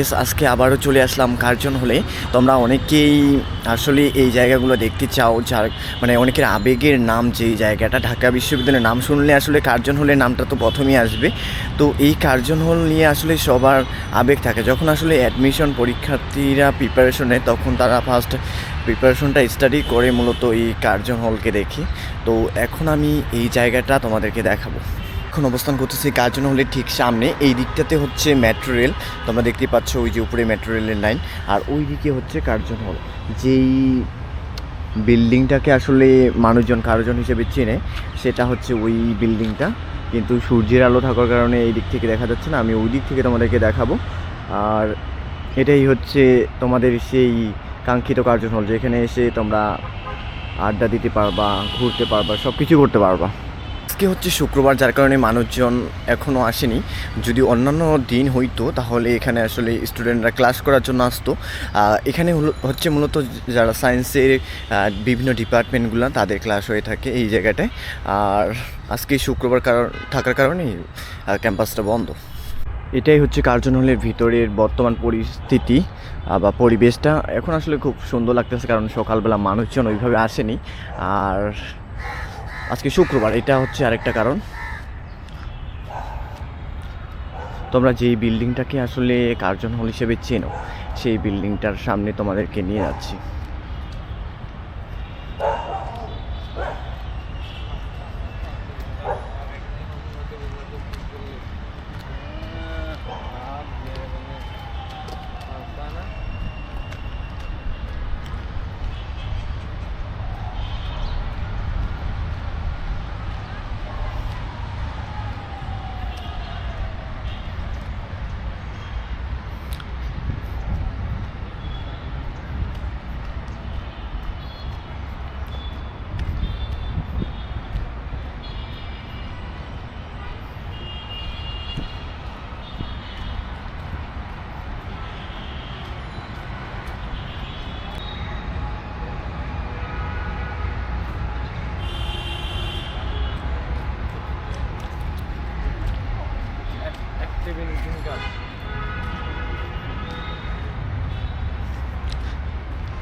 Yes, আজকে আবারও চলে আসলাম কার্জন হলে। তোমরা অনেকেই আসলে এই জায়গাগুলো দেখতে চাও যার মানে অনেকের আবেগের নাম যেই জায়গাটা ঢাকা বিশ্ববিদ্যালয়ের নাম শুনলে আসলে কার্জন হলের নামটা তো প্রথমেই আসবে। তো এই কার্জন হল নিয়ে আসলে সবার আবেগ থাকে। যখন আসলে অ্যাডমিশন পরীক্ষার্থীরা প্রিপারেশন নেয় তখন তারা ফার্স্ট প্রিপারেশনটা স্টাডি করে মূলত এই কার্জন হলকে দেখি। তো এখন আমি এই জায়গাটা তোমাদেরকে দেখাবো। এখন অবস্থান করতেছি কার্জন হলের ঠিক সামনে। এই দিকটাতে হচ্ছে মেট্রো রেল তোমরা দেখতে পাচ্ছ ওই যে উপরে মেট্রো রেলের লাইন আর ওই দিকে হচ্ছে কার্জন হল যেই বিল্ডিংটাকে আসলে মানুষজন, কার্জন হিসেবে চেনে, সেটা হচ্ছে ওই বিল্ডিংটা। কিন্তু সূর্যের আলো থাকার কারণে এই দিক থেকে দেখা যাচ্ছে না। আমি ওই দিক থেকে তোমাদেরকে দেখাবো। আর এটাই হচ্ছে তোমাদের সেই কাঙ্ক্ষিত কার্জন হল যেখানে এসে তোমরা আড্ডা দিতে পারবা, ঘুরতে পারবা সব কিছু করতে পারবা। আজকে হচ্ছে শুক্রবার, যার কারণে মানুষজন এখনও আসেনি। যদি অন্যান্য দিন হইতো, তাহলে এখানে আসলে স্টুডেন্টরা ক্লাস করার জন্য আসতো। এখানে হচ্ছে মূলত যারা সায়েন্সের বিভিন্ন ডিপার্টমেন্টগুলো তাদের ক্লাস হয়ে থাকে এই জায়গাটায়। আর আজকে শুক্রবার কারণ, থাকার কারণে ক্যাম্পাসটা বন্ধ। এটাই হচ্ছে কার্জন হলের ভিতরের বর্তমান পরিস্থিতি বা পরিবেশটা। এখন আসলে খুব সুন্দর লাগতেছে, কারণ সকালবেলা মানুষজন ওইভাবে আসেনি। আর আজকে শুক্রবার, এটা হচ্ছে আরেকটা কারণ। তোমরা যেই বিল্ডিংটাকে আসলে কার্জন হল হিসেবে চেনো, সেই বিল্ডিংটার সামনে তোমাদেরকে নিয়ে যাচ্ছি।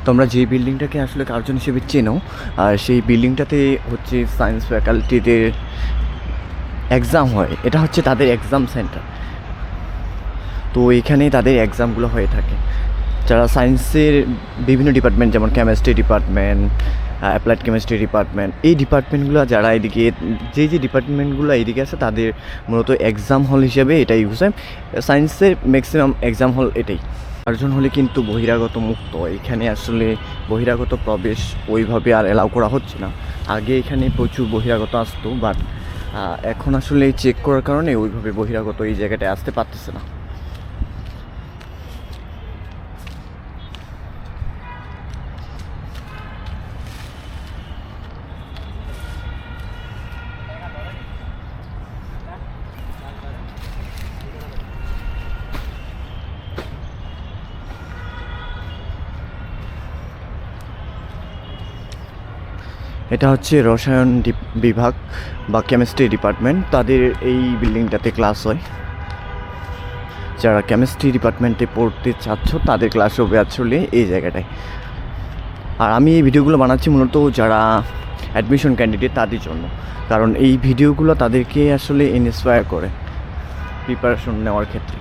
তোমরা যে বিল্ডিংটাকে আসলে কার্জন হিসেবে চেনো, আর সেই বিল্ডিংটাতে হচ্ছে সায়েন্স ফ্যাকাল্টিদের এক্সাম হয়। এটা হচ্ছে তাদের এক্সাম সেন্টার তো এখানেই তাদের এক্সামগুলো হয়ে থাকে। যারা সায়েন্সের বিভিন্ন ডিপার্টমেন্ট যেমন chemistry department applied chemistry department এই ডিপার্টমেন্টগুলো যারা এদিকে, যে যে ডিপার্টমেন্টগুলো এদিকে আছে, তাদের মূলত এক্সাম হল হিসেবে এটাই ইউজ হয়। সায়েন্সের ম্যাক্সিমাম এক্সাম হল এটাই। আর্জন হলে কিন্তু বহিরাগত মুক্ত। এখানে আসলে বহিরাগত প্রবেশ ওইভাবে আর এলাও করা হচ্ছে না। আগে এখানে প্রচুর বহিরাগত আসতো বাট এখন আসলে চেক করার কারণে ওইভাবে বহিরাগত এই জায়গাটায় আসতে পারতেছে না। এটা হচ্ছে রসায়ন বিভাগ বা কেমিস্ট্রি ডিপার্টমেন্ট তাদের এই বিল্ডিংটাতে ক্লাস হয়। যারা কেমিস্ট্রি ডিপার্টমেন্টে পড়তে চাচ্ছ, তাদের ক্লাস হবে আসলে এই জায়গাটায়। আর আমি এই ভিডিওগুলো বানাচ্ছি মূলত যারা অ্যাডমিশন ক্যান্ডিডেট তাদের জন্য। কারণ এই ভিডিওগুলো তাদেরকে আসলে ইন্সপায়ার করে প্রিপারেশন নেওয়ার ক্ষেত্রে।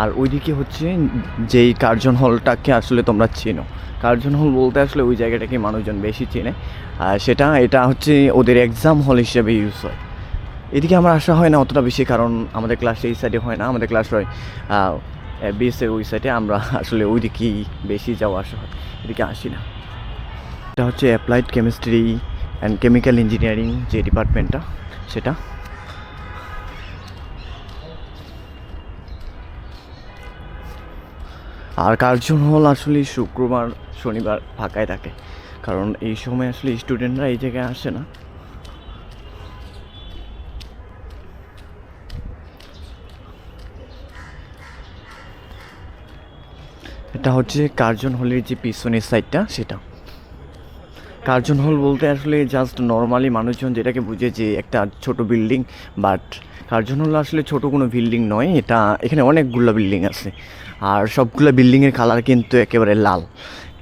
আর ওইদিকে হচ্ছে যেই কার্জন হলটাকে আসলে তোমরা চেনো। কার্জন হল বলতে আসলে ওই জায়গাটাকে মানুষজন বেশি চেনে। আর সেটা, এটা হচ্ছে ওদের এক্সাম হল হিসেবে ইউজ হয়। এদিকে আমার আসা হয় না অতটা বেশি কারণ আমাদের ক্লাস এই সাইডে হয় না, আমাদের ক্লাস হয় বিএসের ওই সাইডে আমরা আসলে ওই দিকেই বেশি যাওয়া আসা হয়, এদিকে আসি না। এটা হচ্ছে applied chemistry and chemical engineering যে ডিপার্টমেন্টটা সেটা। আর কার্জন হল আসলে শুক্রবার, শনিবার ফাঁকায় থাকে? কারণ এই সময় আসলে স্টুডেন্টরা এই জায়গায় আসে না। এটা হচ্ছে কার্জন হলের যে পিছনের সাইডটা সেটা। কার্জন হল বলতে আসলে জাস্ট নর্মালি মানুষজন যেটাকে বুঝে যে একটা ছোট বিল্ডিং বাট কার্জন হল আসলে ছোট কোনো বিল্ডিং নয়, এটা এখানে অনেকগুলো বিল্ডিং আছে। আর সবগুলো বিল্ডিংয়ের কালার কিন্তু একেবারে লাল।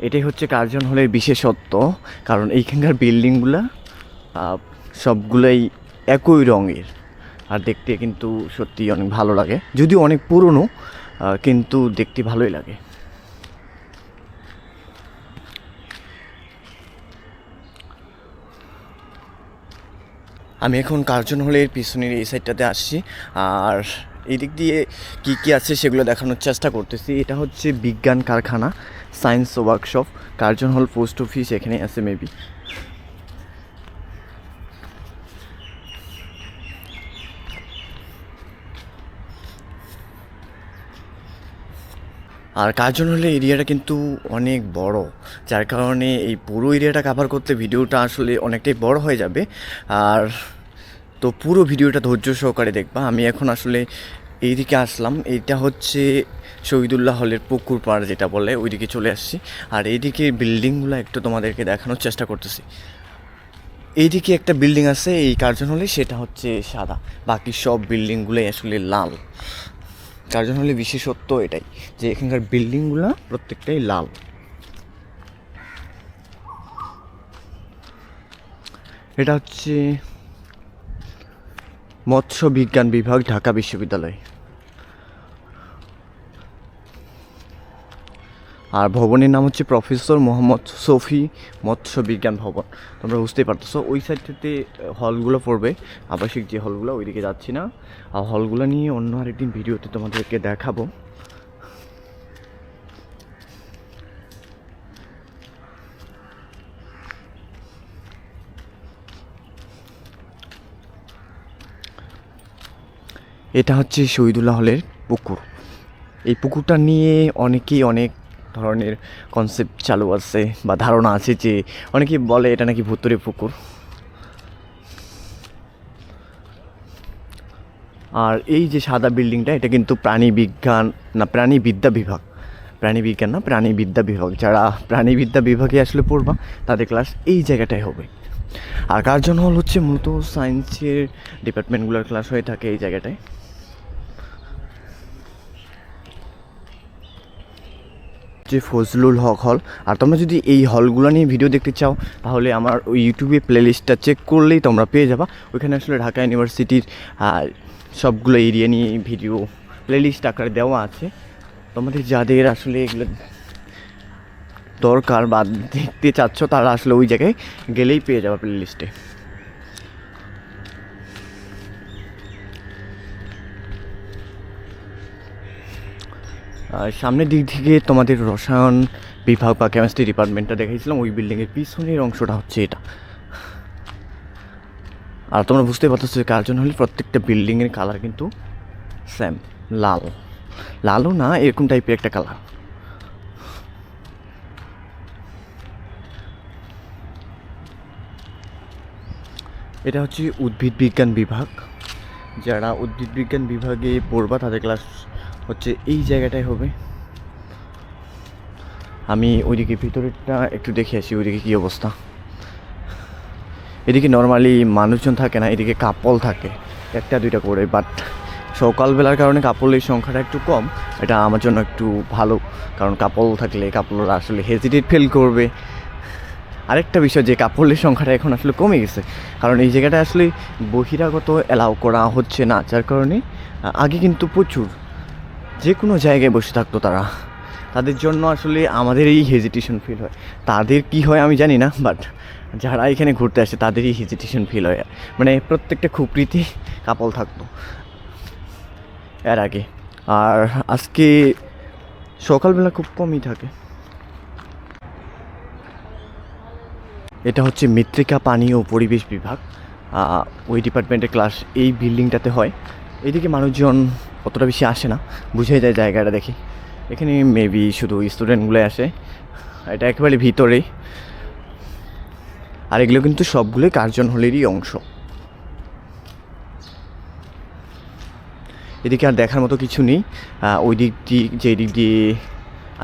এটাই হচ্ছে কার্জন হলের বিশেষত্ব, কারণ এইখানকার বিল্ডিংগুলো সবগুলোই একই রঙের। আর দেখতে কিন্তু সত্যি অনেক ভালো লাগে। যদিও অনেক পুরনো কিন্তু দেখতে ভালোই লাগে। আমি এখন কার্জন হলের পিছনের এই সাইডটাতে আসছি। আর এই দিক দিয়ে কী কী আছে সেগুলো দেখানোর চেষ্টা করতেছি। এটা হচ্ছে বিজ্ঞান কারখানা, science workshop. Curzon Hall, post office, এখানে আছে মেবি আর কার্জন হলে এরিয়াটা কিন্তু অনেক বড়, যার কারণে এই পুরো এরিয়াটা কভার করতে ভিডিওটা আসলে অনেকটাই বড় হয়ে যাবে। আর তো পুরো ভিডিওটা ধৈর্য সহকারে দেখবা। আমি এখন আসলে এইদিকে আসলাম। এইটা হচ্ছে শহীদুল্লাহ হলের পুকুর পাড় যেটা বলে, ওইদিকে চলে আসছি। আর এইদিকে বিল্ডিংগুলো একটু তোমাদেরকে দেখানোর চেষ্টা করতেছি। এইদিকে একটা বিল্ডিং আছে, এই কার্জন হলে সেটা হচ্ছে সাদা। বাকি সব বিল্ডিংগুলোই আসলে লাল। কার্জন হলে বিশেষত্ব এটাই যে এখানকার বিল্ডিংগুলো প্রত্যেকটাই লাল। এটা হচ্ছে মৎস্য বিজ্ঞান বিভাগ, ঢাকা বিশ্ববিদ্যালয়। আর ভবনের নাম হচ্ছে প্রফেসর মোহাম্মদ সফি মৎস্য বিজ্ঞান ভবন। তোমরা বুঝতেই পারতেছো, ওই সাইডটাতে হলগুলো পড়বে। আবাসিক যে হলগুলো ওইদিকে যাচ্ছি না। আর হলগুলো নিয়ে অন্য আরেকদিন ভিডিওতে তোমাদেরকে দেখাবো। এটা হচ্ছে শহীদুল্লাহ হলের পুকুর। এই পুকুরটা নিয়ে অনেকেই অনেক ধরনের কনসেপ্ট চালু আছে বা ধারণা আছে যে অনেকেই বলে এটা নাকি ভুতুরে পুকুর। আর এই যে সাদা বিল্ডিংটা এটা কিন্তু প্রাণী বিজ্ঞান না, প্রাণী বিদ্যা বিভাগ। প্রাণী বিজ্ঞান না, প্রাণী বিদ্যা বিভাগ। যারা প্রাণী বিদ্যা বিভাগে আসলে পড়বা, তাদের ক্লাস এই জায়গাটায় হবে। আর কার্জন হল হচ্ছে মূলত সায়েন্সের ডিপার্টমেন্টগুলোর ক্লাস হয়ে থাকে এই জায়গাটায়। যে ফজলুল হক হল। আর তোমরা যদি এই হলগুলো নিয়ে ভিডিও দেখতে চাও, তাহলে আমার ওই ইউটিউবে প্লেলিস্টটা চেক করলেই তোমরা পেয়ে যাবা। ওইখানে আসলে ঢাকা ইউনিভার্সিটির সবগুলো এরিয়া নিয়ে ভিডিও প্লেলিস্ট আকারে দেওয়া আছে। তোমাদের যাদের আসলে এগুলো দরকার বা দেখতে চাচ্ছ, তারা আসলে ওই জায়গায় গেলেই পেয়ে যাবে প্লেলিস্টে সামনের দিক থেকে তোমাদের রসায়ন বিভাগ বা কেমিস্ট্রি ডিপার্টমেন্টটা দেখাইছিলাম, ওই বিল্ডিংয়ের পিছনের অংশটা হচ্ছে এটা। আর তোমরা বুঝতে পারতেছো যে কার্জন হলে প্রত্যেকটা বিল্ডিংয়ের কালার কিন্তু সেম লাল। লালও না, এরকম টাইপের একটা কালার এটা হচ্ছে উদ্ভিদ বিজ্ঞান বিভাগ। যারা উদ্ভিদ বিজ্ঞান বিভাগে পড়বা, তাদের ক্লাস হচ্ছে এই জায়গাটাই হবে। আমি ওইদিকে ভিতরেরটা একটু দেখে আসি, ওইদিকে কী অবস্থা। এদিকে নর্মালি মানুষজন থাকে না, এদিকে কাপল থাকে, একটা, দুইটা করে বাট সকালবেলার কারণে কাপলের সংখ্যাটা একটু কম। এটা আমার জন্য একটু ভালো, কারণ কাপল থাকলে কাপলরা আসলে হেজিটেট ফিল করবে। আরেকটা বিষয়, যে কাপড়ের সংখ্যাটা এখন আসলে কমে গেছে, কারণ এই জায়গাটা আসলে বহিরাগত অ্যালাউ করা হচ্ছে না, যার কারণে আগে কিন্তু প্রচুর যে কোনো জায়গায় বসে থাকতো তারা। তাদের জন্য আসলে আমাদের এই হেজিটেশন ফিল হয়। তাদের কি হয় আমি জানি না বাট যারা এখানে ঘুরতে আসে তাদেরই হেজিটেশন ফিল হয়। মানে প্রত্যেকটা খুপড়িতে কাপল থাকতো এর আগে। আর আজকে সকালবেলা খুব কমই থাকে। এটা হচ্ছে মৃত্তিকা পানি ও পরিবেশ বিভাগ। ওই ডিপার্টমেন্টের ক্লাস এই বিল্ডিংটাতে হয়। এদিকে মানুষজন অতটা বেশি আসে না। বুঝে যায় জায়গাটা দেখি। এখানে মেবি শুধু স্টুডেন্টগুলো আসে। এটা একেবারে ভিতরেই। আর এগুলো কিন্তু সবগুলোই কার্জন হলেরই অংশ। এদিকে আর দেখার মতো কিছু নেই। ওই দিক দিয়ে যে দিক দিয়ে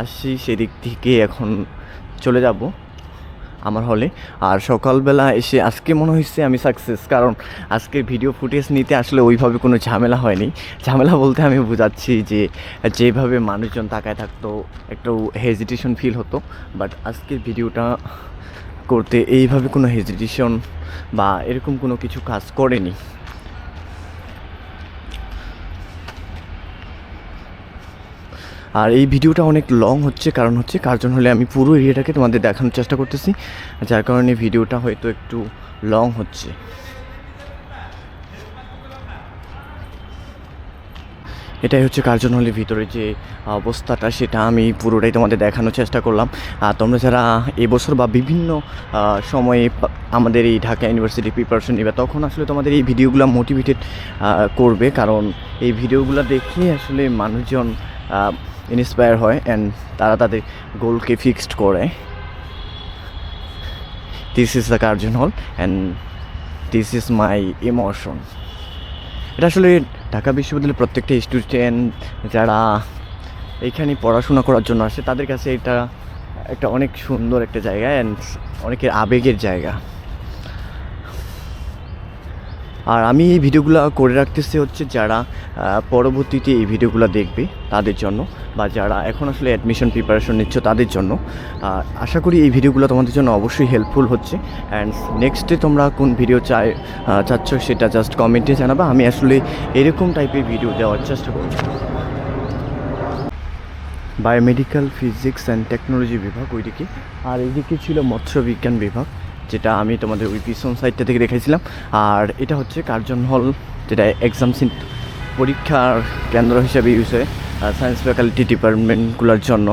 আসছি, সেদিক থেকে এখন চলে যাব। আমার হলে। আর সকালবেলা এসে আজকে মনে হয়েছে আমি সাকসেস কারণ আজকে ভিডিও ফুটেজ নিতে আসলে ওইভাবে কোনো ঝামেলা হয়নি। ঝামেলা বলতে আমি বোঝাচ্ছি যে, যেভাবে মানুষজন তাকায় থাকতো, একটু হেজিটেশন ফিল হতো বাট আজকে ভিডিওটা করতে এইভাবে কোনো হেজিটেশন বা এরকম কোনো কিছু কাজ করেনি। আর এই ভিডিওটা অনেক লং হচ্ছে, কারণ হচ্ছে কার্জন হলে আমি পুরো এরিয়াটাকে তোমাদের দেখানোর চেষ্টা করতেছি, যার কারণে ভিডিওটা হয়তো একটু লং হচ্ছে। এটাই হচ্ছে কার্জন হলের ভিতরে যে অবস্থাটা, সেটা আমি পুরোটাই তোমাদের দেখানোর চেষ্টা করলাম। আর তোমরা যারা এবছর বা বিভিন্ন সময়ে আমাদের এই ঢাকা ইউনিভার্সিটি প্রিপারেশন নেবে, তখন আসলে তোমাদের এই ভিডিওগুলো মোটিভেটেড করবে। কারণ এই ভিডিওগুলো দেখে আসলে মানুষজন ইন্সপায়ার হয় অ্যান্ড তারা তাদের গোলকে ফিক্সড করে। This is the Curzon Hall and this is my emotion এটা আসলে ঢাকা বিশ্ববিদ্যালয়ের প্রত্যেকটা স্টুডেন্ট যারা এখানে পড়াশোনা করার জন্য আসে, তাদের কাছে এটা একটা অনেক সুন্দর একটা জায়গা অ্যান্ড অনেকের আবেগের জায়গা। আর আমি এই ভিডিওগুলো করে রাখতেছি হচ্ছে যারা পরবর্তীতে এই ভিডিওগুলো দেখবে তাদের জন্য বা যারা এখন আসলে অ্যাডমিশন প্রিপারেশন নিচ্ছ তাদের জন্য। আর আশা করি এই ভিডিওগুলো তোমাদের জন্য অবশ্যই হেল্পফুল হচ্ছে। অ্যান্ড নেক্সটে তোমরা কোন ভিডিও চাই চাচ্ছ সেটা জাস্ট কমেন্টে জানাবা। আমি আসলে এরকম টাইপের ভিডিও দেওয়ার চেষ্টা করব বায়োমেডিক্যাল ফিজিক্স অ্যান্ড টেকনোলজি বিভাগ, ওইদিকে। আর এইদিকে ছিল মৎস্য বিজ্ঞান বিভাগ। যেটা আমি তোমাদের ওই পিছন সাইডটা থেকে দেখাইছিলাম। আর এটা হচ্ছে কার্জন হল, যেটা এক্সাম পরীক্ষার কেন্দ্র হিসাবে ইউজ হয় সায়েন্স ফ্যাকাল্টি ডিপার্টমেন্টগুলোর জন্য।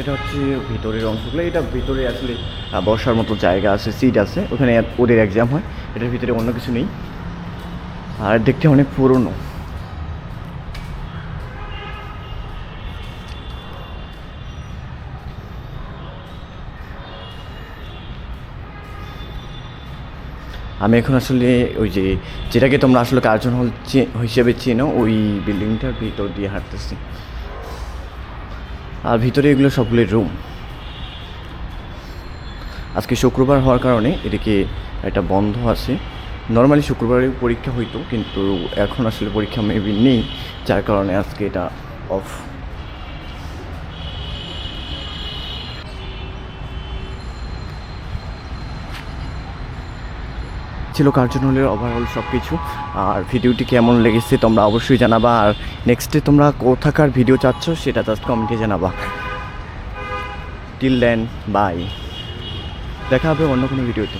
এটা হচ্ছে ভিতরের অংশগুলো, এটা ভিতরে আসলে বসার মতো জায়গা আছে সিট আছে, ওখানে ওদের এক্সাম হয়, এটার ভিতরে অন্য কিছু নেই। আর দেখতে অনেক পুরনো। আমি এখন আসলে ওই যে, যেটাকে তোমরা আসলে কার্জন হল হিসেবে চেনো, ওই বিল্ডিংটার ভিতর দিয়ে হাঁটতেছি। আর ভিতরে এগুলো সবগুলো রুম। আজকে শুক্রবার হওয়ার কারণে এদিকে একটা বন্ধ আছে। নর্মালি শুক্রবারে পরীক্ষা হইতো, কিন্তু এখন আসলে পরীক্ষা মেবি নেই, যার কারণে আজকে এটা অফ ছিল কার্জন হলের ওভারঅল সব কিছু আর ভিডিওটি কেমন লেগেছে তোমরা অবশ্যই জানাবা। আর নেক্সটে তোমরা কোথাকার ভিডিও চাচ্ছ সেটা জাস্ট কমেন্টে জানাবা। টিল দেন বাই দেখা হবে অন্য কোনো ভিডিওতে